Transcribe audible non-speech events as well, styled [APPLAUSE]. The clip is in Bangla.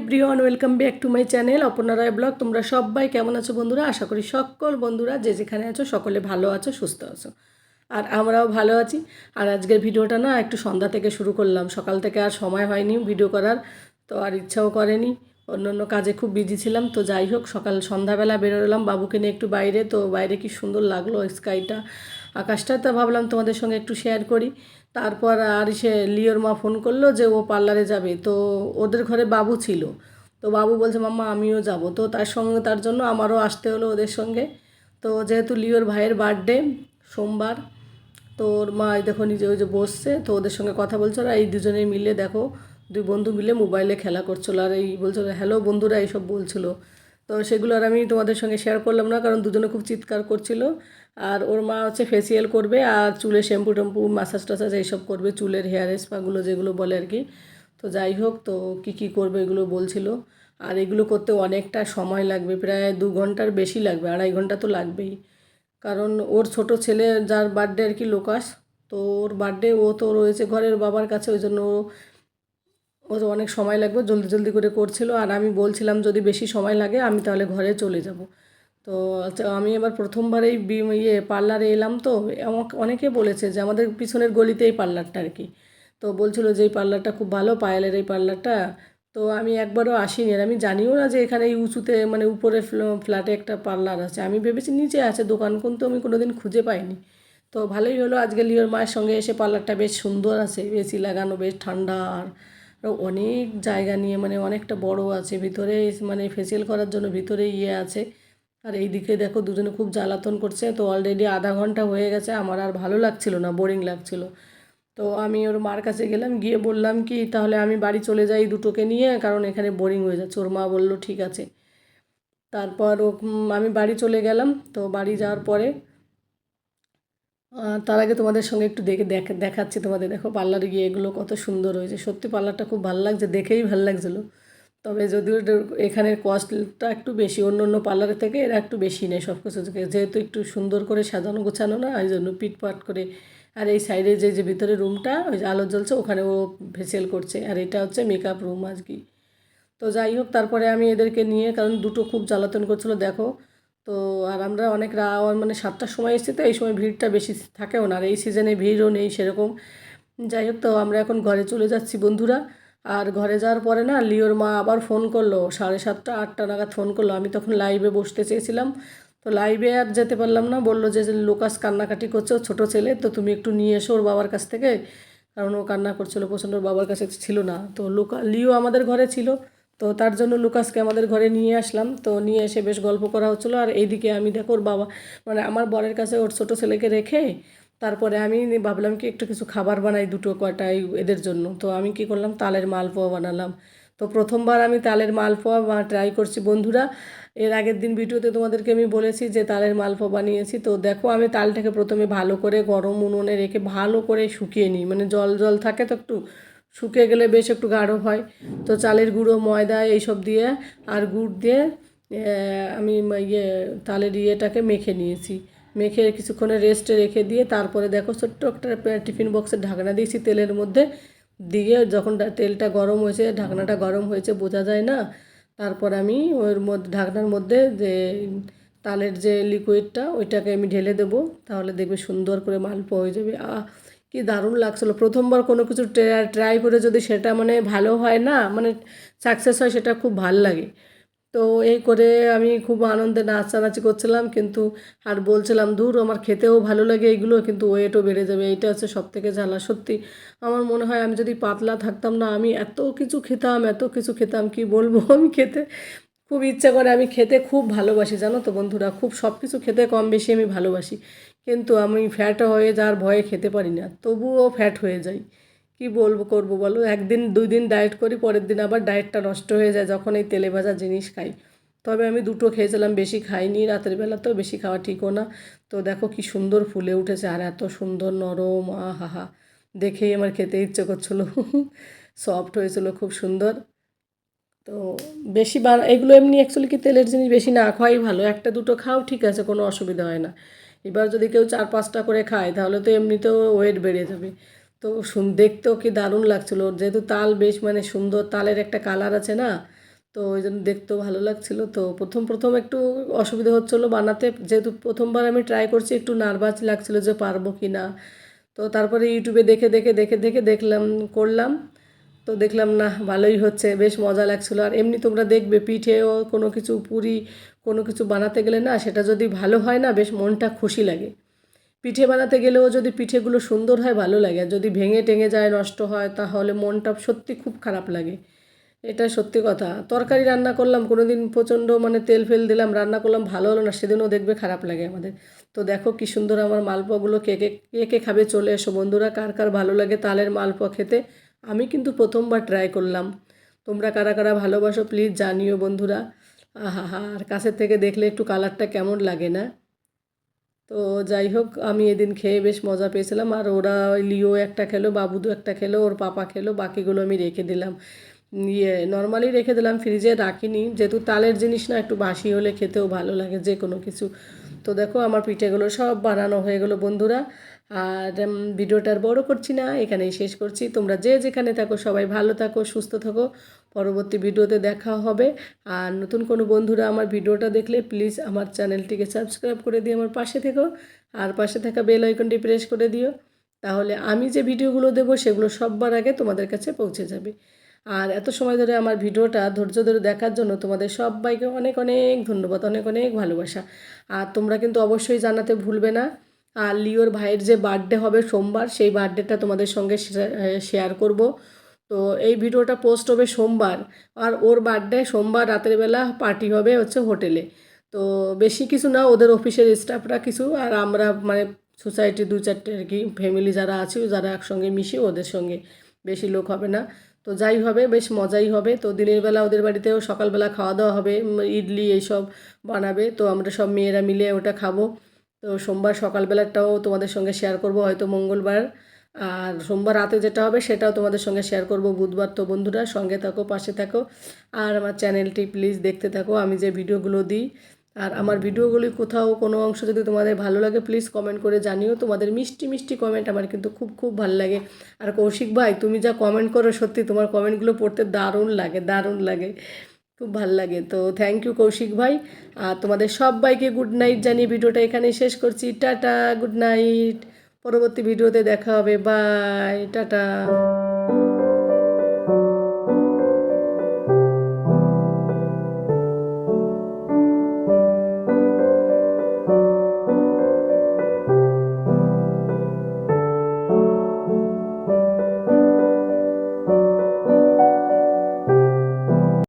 Everyone welcome back to my channel Aparna Roy blog তোমরা সবাই কেমন আছো বন্ধুরা? আশা করি সকল বন্ধুরা যে যেখানে আছো, সকলে ভালো আছো, সুস্থ আছো। আর আমরাও ভালো আছি। আর আজকের ভিডিওটা না একটু সন্ধ্যা থেকে শুরু করলাম। সকাল থেকে আর সময় হয়নি ভিডিও করার, তো আর ইচ্ছাও করেনি। অন্য অন্য কাজে খুব বিজি ছিলাম, তো যাই হোক, সকাল সন্ধ্যাবেলা বেরোলাম। বাবুকে নিয়ে একটু বাইরে, তো বাইরে কি সুন্দর লাগল স্কাইটা আকাশটা তো ভাবলাম তোমাদের সঙ্গে একটু শেয়ার করি। তারপর আর সে লিওর মা ফোন করল যে ও পার্লারে যাবে। তো ওদের ঘরে বাবু ছিল। তো বাবু বলছে, মাম্মা, আমিও যাব। তো তার সঙ্গে, তার জন্য আমারও আসতে হলো ওদের সঙ্গে। তো যেহেতু লিওর ভাইয়ের বার্থডে সোমবার, তো ওর মা দেখো নিজে ওই যে বসছে। তো ওদের সঙ্গে কথা বলছিল আর এই দুজনে মিলে দেখো, দুই বন্ধু মিলে মোবাইলে খেলা করছিল। আর এই বলছিল, হ্যালো বন্ধুরা, এইসব বলছিল। তো সেগুলো আর আমি তোমাদের সঙ্গে শেয়ার করলাম না, কারণ দুজনে খুব চিৎকার করছিল। আর ওর মা হচ্ছে ফেসিয়াল করবে, আর চুলে শ্যাম্পু ট্যাম্পু মাসাজ টাসাজ এইসব করবে, চুলের হেয়ার স্পাগুলো যেগুলো বলে আর কি। তো যাই হোক, তো কী কী করবে এগুলো বলছিল। আর এগুলো করতে অনেকটা সময় লাগবে, প্রায় দু ঘণ্টার বেশি লাগবে, আড়াই ঘণ্টা তো লাগবেই। কারণ ওর ছোট ছেলে, যার বার্থডে আর কি লোকাস, তো ওর বার্থডে ও তো রয়েছে ঘরের বাবার কাছে, ওই জন্য ও তো অনেক সময় লাগবে, জলদি জলদি করে করছিল। আর আমি বলছিলাম, যদি বেশি সময় লাগে, আমি তাহলে ঘরে চলে যাব। তো আচ্ছা আমি এবার প্রথমবারেই ইয়ে পার্লারে এলাম তো। আমাকে অনেকে বলেছে যে, আমাদের পিছনের গলিতেই পার্লারটা আর কি। তো বলছিল যে, এই পার্লারটা খুব ভালো, পায়েলের এই পার্লারটা। তো আমি একবারও আসিনি। আর আমি জানিও না যে, এখানে এই উঁচুতে মানে উপরে ফ্ল- ফ্ল্যাটে একটা পার্লার আছে। আমি ভেবেছি নিচে আছে, দোকান কিন্তু আমি কোনোদিন খুঁজে পাইনি। তো ভালোই হলো, আজকে লিওর মায়ের সঙ্গে এসে পার্লারটা বেশ সুন্দর আছে, এসি লাগানো, বেশ ঠান্ডা। আর অনেক জায়গা নিয়ে মানে অনেকটা বড় আছে, ভিতরে মানে ফেসিয়াল করার জন্য ভিতরে ইয়ে আছে। আর এই দিকে দেখো দুজনে খুব জ্বালাতন করছে, তো অলরেডি আধা ঘণ্টা হয়ে গেছে, আমার আর ভালো লাগছিল না বোরিং লাগছিল। তো আমি ওর মার কাছে গেলাম, গিয়ে বললাম কি, তাহলে আমি বাড়ি চলে যাই দুটোকে নিয়ে, কারণ এখানে বোরিং হয়ে যাচ্ছে। ওর মা বলল, ঠিক আছে। তারপর ও আমি বাড়ি চলে গেলাম, তো বাড়ি যাওয়ার পরে তার আগে তোমাদের সঙ্গে একটু দেখে দেখ- দেখাচ্ছি তোমাদের। দেখো পার্লারে গিয়ে এগুলো কত সুন্দর হয়েছে। সত্যি পার্লারটা খুব ভালো লাগছে, দেখেই ভালো লাগছিল। তবে যদিও এখানের কস্টটা একটু বেশি, অন্য অন্য পার্লারের থেকে এরা একটু বেশি নেয় সব কিছু। যেহেতু একটু সুন্দর করে সাজানো গোছানো না, ওই জন্য পিটপাট করে। আর এই সাইডে যে যে ভিতরে রুমটা, ওই যে আলো জ্বলছে ওখানে ও ফেসিয়াল করছে। আর এটা হচ্ছে মেকআপ রুম আর কি তো যাই হোক, তারপরে আমি এদেরকে নিয়ে, কারণ দুটো খুব জ্বালাতন করছিল, দেখো। তো আর আমরা অনেক রা মানে সাতটার সময় এসেছি তো, এই সময় ভিড়টা বেশি থাকেও না। আর এই সিজনে ভিড়ও নেই সেরকম। যাই হোক তো, আমরা এখন ঘরে চলে যাচ্ছি বন্ধুরা। আর ঘরে যাওয়ার পরে না, লিওর মা আবার ফোন করল, সাড়ে সাতটা, আটটা নাগাদ ফোন করল। আমি তখন লাইভে বসতে চেয়েছিলাম। তো লাইভে আর যেতে পারলাম না, বলল যে লোকাস কান্নাকাটি করছে ছোটো ছেলে, তো তুমি একটু নিয়ে এসো ওর বাবার কাছ থেকে। কারণ ও কান্না করছিল, প্রচণ্ড বাবার কাছে ছিল না। তো লুকা, লিও আমাদের ঘরে ছিল। তো তার জন্য লুকাসকে আমাদের ঘরে নিয়ে আসলাম। তো নিয়ে এসে বেশ গল্প করা হচ্ছিল। আর এইদিকে আমি, দেখো, ওর বাবা মানে আমার বরের কাছে ওর ছোটো ছেলেকে রেখে তারপরে আমি ভাবলাম কি একটু কিছু খাবার বানাই দুটো কয়টাই এদের জন্য। তো আমি কি করলাম, তালের মালপোয়া বানালাম। তো প্রথমবার আমি তালের মালপোয়া ট্রাই করছি। বন্ধুরা, এর আগের দিন ভিডিওতে তোমাদেরকে আমি বলেছি যে তালের মালপোয়া বানিয়েছি। তো দেখো, আমি তালটাকে প্রথমে ভালো করে গরম উনুনে রেখে ভালো করে শুকিয়ে নিই। মানে জল জল থাকে তো একটু শুকিয়ে গেলে বেশ একটু গাঢ় হয়। তো চালের গুঁড়ো, ময়দা এইসব দিয়ে আর গুড় দিয়ে আমি ইয়ে তালের ইয়েটাকে মেখে নিয়েছি। মেখে কিছুক্ষণে রেস্টে রেখে দিয়ে তারপরে দেখো ছোট্ট একটা টিফিন বক্সের ঢাকনা দিয়েছি তেলের মধ্যে। দিয়ে যখন তেলটা গরম হয়েছে, ঢাকনাটা গরম হয়েছে বোঝা যায় না। তারপর আমি ওর মধ্যে, ঢাকনার মধ্যে যে, তালের যে লিকুইডটা ওইটাকে আমি ঢেলে দেবো। তাহলে দেখবে সুন্দর করে মালপোয়া হয়ে যাবে। আহ কি দারুণ লাগছিল। প্রথমবার কোনো কিছু ট্রাই করে যদি সেটা মানে ভালো হয় না মানে সাকসেস হয় সেটা খুব ভালো লাগে। তো এই করে আমি খুব আনন্দে নাচানাচি করছিলাম, কিন্তু আর বলছিলাম, দূর, আমার খেতেও ভালো লাগে এইগুলো কিন্তু ওয়েটও বেড়ে যাবে। এইটা হচ্ছে সব থেকে জ্বালা সত্যি আমার মনে হয় আমি যদি পাতলা থাকতাম না, আমি এত কিছু খেতাম, এত কিছু খেতাম, কি বলব [LAUGHS] আমি খেতে খুব ইচ্ছা করে, আমি খেতে খুব ভালোবাসি, জানো তো বন্ধুরা? খুব সব কিছু খেতে কম বেশি আমি ভালোবাসি। কিন্তু আমি ফ্যাট হয়ে যাওয়ার ভয়ে খেতে পারি না, তবুও ফ্যাট হয়ে যাই। কি বলব, করব বলো? একদিন দুই দিন ডায়েট করি, পরের দিন আবার ডায়েটটা নষ্ট হয়ে যায় যখন এই তেলে ভাজা জিনিস খাই। তবে আমি দুটো খেয়েছিলাম, বেশি খাইনি, রাতের তো বেশি খাওয়া ঠিকও না। তো দেখো কি সুন্দর ফুলে উঠেছে, আর এত সুন্দর, নরম আ হাহা দেখেই আমার খেতে ইচ্ছে করছিল। সফট হয়েছিল, খুব সুন্দর। তো বেশি বা, এগুলো এমনি অ্যাকচুয়ালি কি তেলের জিনিস বেশি না খাওয়াই ভালো। একটা দুটো খাও, ঠিক আছে, কোনো অসুবিধা হয় না। এবার যদি কেউ চার পাঁচটা করে খায়, তাহলে তো এমনিতেও ওয়েট বেড়ে যাবে। তো শুন দেখতেও কি দারুণ লাগছিল। যেহেতু তাল বেশ মানে সুন্দর তালের একটা কালার আছে না, তো ওই জন্য দেখতেও ভালো লাগছিল। তো প্রথম প্রথম একটু অসুবিধা হচ্ছিল বানাতে। যেহেতু প্রথমবার আমি ট্রাই করছি, একটু নার্ভাস লাগছিল যে পারব কি না। তো তারপরে ইউটিউবে দেখে দেখে দেখে দেখে দেখলাম, করলাম। তো দেখলাম না ভালোই হচ্ছে, বেশ মজা লাগছিল। আর এমনি তোমরা দেখবে, পিঠেও কোনো কিছু, পুরি কোনো কিছু বানাতে গেলে না সেটা যদি ভালো হয় না, বেশ মনটা খুশি লাগে। পিঠে বানাতে গেলেও যদি পিঠেগুলো সুন্দর হয়, ভালো লাগে। আর যদি ভেঙে টেঙে যায়, নষ্ট হয়, তাহলে মনটা সত্যি খুব খারাপ লাগে। এটা সত্যি কথা। তরকারি রান্না করলাম কোনো দিন প্রচণ্ড মানে তেল ফেল দিলাম, রান্না করলাম, ভালো হলো না, সেদিনও দেখবে খারাপ লাগে আমাদের। তো দেখো কি সুন্দর আমার মালপোয়াগুলো কে কে কে কে খাবে চলে এসো। বন্ধুরা, কার কার ভালো লাগে তালের মালপোয়া খেতে, আমি কিন্তু প্রথমবার ট্রাই করলাম। তোমরা কারা কারা ভালোবাসো প্লিজ জানিও বন্ধুরা। আর কাছের থেকে দেখলে একটু কালারটা কেমন লাগে না? তো যাই হোক, আমি এদিন খেয়ে বেশ মজা পেয়েছিলাম। আর ওরা ওই লিও একটা খেলো, বাবুদু একটা খেলো, ওর পাপা খেলো, বাকিগুলো আমি রেখে দিলাম। ইয়ে নর্মালি রেখে দিলাম ফ্রিজে রাখিনি। যেহেতু তালের জিনিস না, একটু বাসি হলে খেতেও ভালো লাগে যে কোনো কিছু। তো দেখো, আমার পিঠেগুলো সব বানানো হয়ে গেলো, বন্ধুরা। আর ভিডিওটা আর বড় করছি না, এখানেই শেষ করছি। তোমরা যে যেখানে থাকো, সবাই ভালো থাকো, সুস্থ থাকো। পরবর্তী ভিডিওতে দেখা হবে। আর, নতুন কোনো বন্ধুরা আমার ভিডিওটা দেখলে, প্লিজ আমার চ্যানেলটিকে সাবস্ক্রাইব করে দিয়ে আমার পাশে থেকো। আর, পাশে থাকা বেল আইকনটি প্রেস করে দিও। তাহলে আমি যে ভিডিওগুলো দেবো, সেগুলো সববার আগে তোমাদের কাছে পৌঁছে যাবে। আর, এত সময় ধরে আমার ভিডিওটা ধৈর্য ধরে দেখার জন্য তোমাদের সবাইকে অনেক অনেক ধন্যবাদ, অনেক অনেক ভালোবাসা। আর, তোমরা কিন্তু অবশ্যই জানাতে ভুলবে না। আর লিওর ভাইয়ের যে বার্থডে হবে সোমবার, সেই বার্থডেটা তোমাদের সঙ্গে শেয়ার করব। তো এই ভিডিওটা পোস্ট হবে সোমবার আর ওর বার্থডে সোমবার রাতের বেলা পার্টি হবে হচ্ছে হোটেলে তো বেশি কিছু না, ওদের অফিসের স্টাফরা কিছু আর আমরা মানে সোসাইটি দু চারটে আর কি ফ্যামিলি যারা আছে, যারা একসঙ্গে মিশি ওদের সঙ্গে বেশি লোক হবে না। তো যাই হবে, বেশ মজাই হবে। তো দিনের বেলা ওদের বাড়িতেও সকালবেলা খাওয়া দাওয়া হবে ইডলি এইসব বানাবে। তো আমরা সব মেয়েরা মিলে ওটা খাব। তো সোমবার সকালবেলাটাও তোমাদের সঙ্গে শেয়ার করব, হয়তো মঙ্গলবার। আর সোমবার রাতে যেটা হবে সেটাও তোমাদের সঙ্গে শেয়ার করব, বুধবার তো বন্ধুরা, সঙ্গে থাকো, পাশে থাকো। আর আমার চ্যানেলটি প্লিজ দেখতে থাকো, আমি যে ভিডিওগুলো দিই। আর আমার ভিডিওগুলি কোথাও কোনো অংশ যদি তোমাদের ভালো লাগে প্লিজ কমেন্ট করে জানিও। তোমাদের মিষ্টি মিষ্টি কমেন্ট আমার কিন্তু খুব খুব ভালো লাগে। আর কৌশিক ভাই, তুমি যা কমেন্ট করো, সত্যি তোমার কমেন্টগুলো পড়তে দারুণ লাগে দারুণ লাগে। খুব ভালো লাগে। তো থ্যাংক ইউ কৌশিক ভাই। আর তোমাদের সবাইকে গুড নাইট জানিয়ে ভিডিওটা এখানে শেষ করছি। টাটা গুড নাইট পরবর্তী ভিডিওতে দেখা হবে। Bye tata.